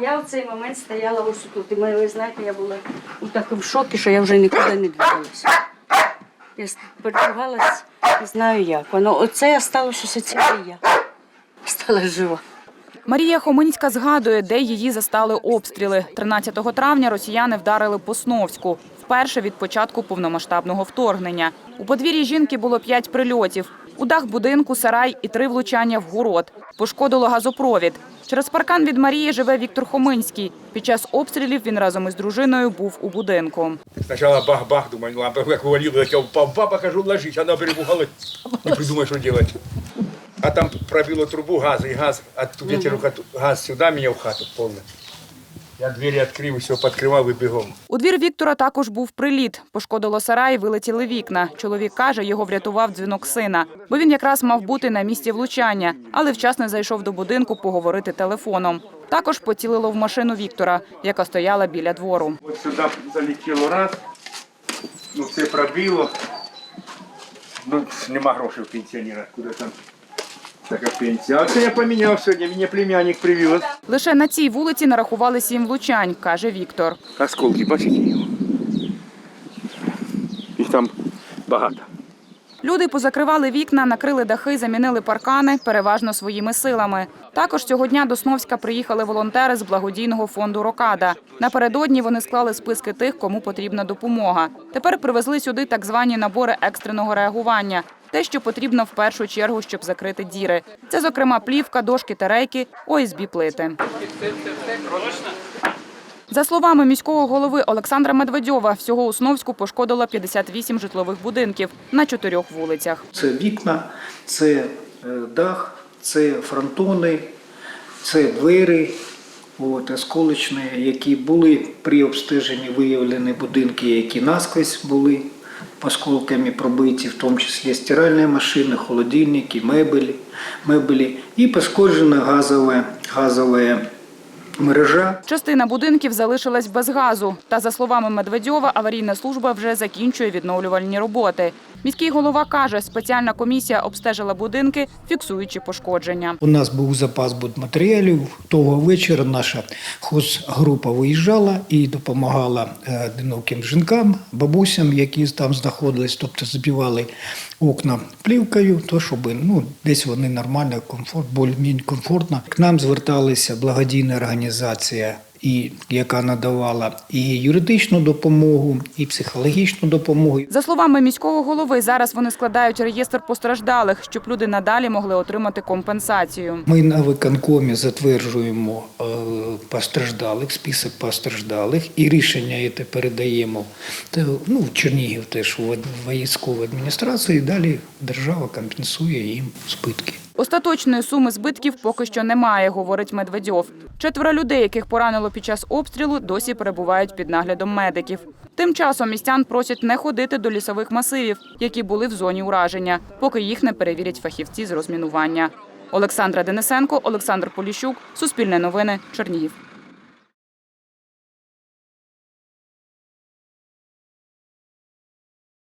Я в цей момент стояла ось тут. І ви знаєте, я була у такому шокі, що я вже нікуди не двигалася. Я перепугалась, не знаю як. Воно оце сталося ціле я. Стала жива. Марія Хоминська згадує, де її застали обстріли. 13 травня росіяни вдарили по Сновську. Вперше від початку повномасштабного вторгнення. У подвір'ї жінки було п'ять прильотів. У дах будинку, сарай і три влучання в город. Пошкодило газопровід. Через паркан від Марії живе Віктор Хоминський. Під час обстрілів він разом із дружиною був у будинку. Спочатку бах-бах, думаю, лампа як валіла, я впав, папа, кажу, ложись, вона перебухала, не придумай, що робити. А там пробило трубу газ, і газ, а вітер газ сюди мені в хату полностью. Я двери открыл, все подкрывал и бегом. У двір Віктора також був приліт. Пошкодило сарай, вилетіли вікна. Чоловік каже, його врятував дзвінок сина, бо він якраз мав бути на місці влучання, але вчасно зайшов до будинку поговорити телефоном. Також поцілило в машину Віктора, яка стояла біля двору. Вот сюда залетело раз, ну все пробило. Ну, нема грошей у пенсионера, куда там така пенсія. А це я поміняв сьогодні, мені племянник привез. Лише на цій вулиці нарахували сім влучань, каже Віктор. Осколки, бачите його? Їх там багато. Люди позакривали вікна, накрили дахи, замінили паркани, переважно своїми силами. Також цього дня до Сновська приїхали волонтери з благодійного фонду Рокада. Напередодні вони склали списки тих, кому потрібна допомога. Тепер привезли сюди так звані набори екстреного реагування. Те, що потрібно в першу чергу, щоб закрити діри. Це, зокрема, плівка, дошки та рейки, ОСБ плити. За словами міського голови Олександра Медведьова, всього у Сновську пошкодило 58 житлових будинків на чотирьох вулицях. Це вікна, це е, дах, це фронтони, це двері, от, осколочні, які були при обстеженні виявлені будинки, які насквозь були осколками пробиті, в тому числі стиральні машини, холодильники, мебелі, мебелі і пошкоджена газове, газова мережа. Частина будинків залишилась без газу. Та за словами Медведьова, аварійна служба вже закінчує відновлювальні роботи. Міський голова каже, спеціальна комісія обстежила будинки, фіксуючи пошкодження. У нас був запас будматеріалів. Того вечора наша хозгрупа виїжджала і допомагала е, одиноким жінкам, бабусям, які там знаходились, тобто забивали окна плівкою, то щоб ну, десь вони нормально, комфорт, більш комфортно. К нам зверталися благодійна організація. І яка надавала і юридичну допомогу, і психологічну допомогу. За словами міського голови, зараз вони складають реєстр постраждалих, щоб люди надалі могли отримати компенсацію. Ми на виконкомі затверджуємо е, постраждалих, список постраждалих, і рішення це передаємо те, ну, в Чернігів теж в військову адміністрацію. І далі держава компенсує їм збитки. Остаточної суми збитків поки що немає, говорить Медведьов. Четверо людей, яких поранило під час обстрілу, досі перебувають під наглядом медиків. Тим часом містян просять не ходити до лісових масивів, які були в зоні ураження, поки їх не перевірять фахівці з розмінування. Олександра Денисенко, Олександр Поліщук, Суспільне новини, Чернігів.